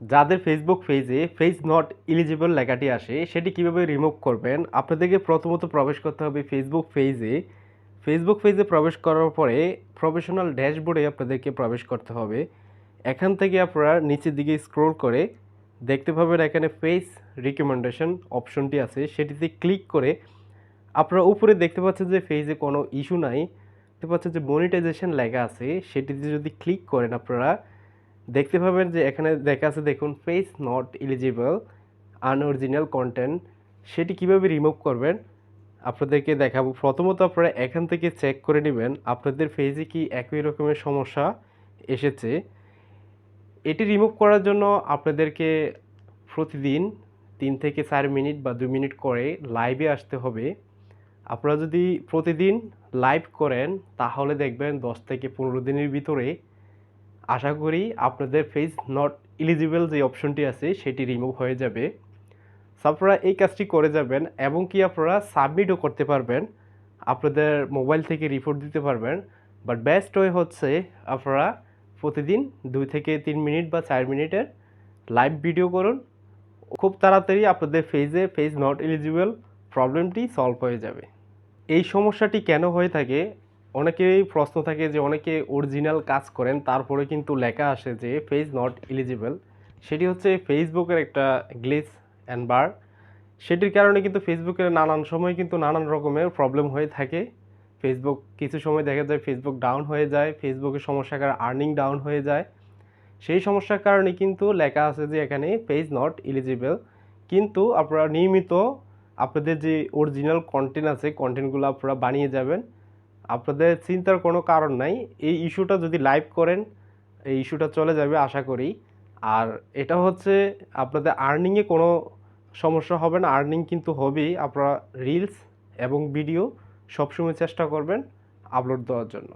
যাদের ফেসবুক পেজে face not eligible লেখাটি আসে, সেটি কীভাবে রিমুভ করবেন? আপনাদেরকে প্রথমত প্রবেশ করতে হবে ফেসবুক পেজে ফেসবুক পেজে প্রবেশ করার পরে প্রফেশনাল ড্যাশবোর্ডে আপনাদেরকে প্রবেশ করতে হবে। এখান থেকে আপনারা নিচের দিকে স্ক্রোল করে দেখতে পাবেন এখানে ফেস রিকমেন্ডেশন অপশনটি আছে। সেটিতে ক্লিক করে আপনারা উপরে দেখতে পাচ্ছেন যে ফেজে কোনো ইস্যু নাই। দেখতে পাচ্ছেন যে মনিটাইজেশন লেখা আছে। সেটিতে যদি ক্লিক করেন আপনারা দেখতে পাবেন যে এখানে দেখা আছে, দেখুন face not eligible unoriginal content সেটি কীভাবে রিমুভ করবেন? আপনাদেরকে দেখাবো। প্রথমত আপনারা এখান থেকে চেক করে নেবেন, আপনাদের ফেজে কি একই রকমের সমস্যা এসেছে। এটি রিমুভ করার জন্য আপনাদেরকে প্রতিদিন তিন থেকে চার মিনিট বা দুই মিনিট করে লাইভে আসতে হবে। আপনারা যদি প্রতিদিন লাইভ করেন, তাহলে দেখবেন দশ থেকে পনেরো দিনের ভিতরে আশা করি আপনাদের ফেস নট এলিজিবল যে অপশনটি আছে, সেটি রিমুভ হয়ে যাবে। আপনারা এই কাজটি করে যাবেন এবং কি আপনারা সাবমিটও করতে পারবেন। আপনাদের মোবাইল থেকে রিপোর্ট দিতে পারবেন। বাট বেস্ট ওয়ে হচ্ছে আপনারা প্রতিদিন দুই থেকে তিন মিনিট বা চার মিনিটের লাইভ ভিডিও করুন। খুব তাড়াতাড়ি আপনাদের ফেজে ফেজ নট এলিজিবল প্রবলেমটি সলভ হয়ে যাবে। এই সমস্যাটি কেন হয়ে থাকে? অনেকেরই প্রশ্ন থাকে যে অনেকে অরিজিনাল কাজ করেন, তারপরে কিন্তু লেখা আসে যে ফেজ নট এলিজিবল সেটি হচ্ছে ফেসবুকের একটা গ্লিচ অ্যান্ড বার সেটির কারণে কিন্তু ফেসবুকের নানান সময় কিন্তু নানান রকমের প্রবলেম হয়ে থাকে। ফেসবুক কিছু সময় দেখা যায় ফেসবুক ডাউন হয়ে যায় ফেসবুকের সমস্যার কারণে আর্নিং ডাউন হয়ে যায়। সেই সমস্যার কারণে কিন্তু লেখা আছে যে এখানে পেজ নট এলিজিবল কিন্তু আপনারা নিয়মিত আপনাদের যে অরিজিনাল কন্টেন্ট আছে কন্টেন্টগুলো আপনারা বানিয়ে যাবেন। আপনাদের চিন্তার কোনো কারণ নাই। এই ইস্যুটা যদি লাইভ করেন, এই ইস্যুটা চলে যাবে আশা করি। আর এটা হচ্ছে আপনাদের আর্নিংয়ে কোনো সমস্যা হবে না। আর্নিং কিন্তু হবেই। আপনারা রিলস এবং ভিডিও সবসময় চেষ্টা করবেন আপলোড দেওয়ার জন্য।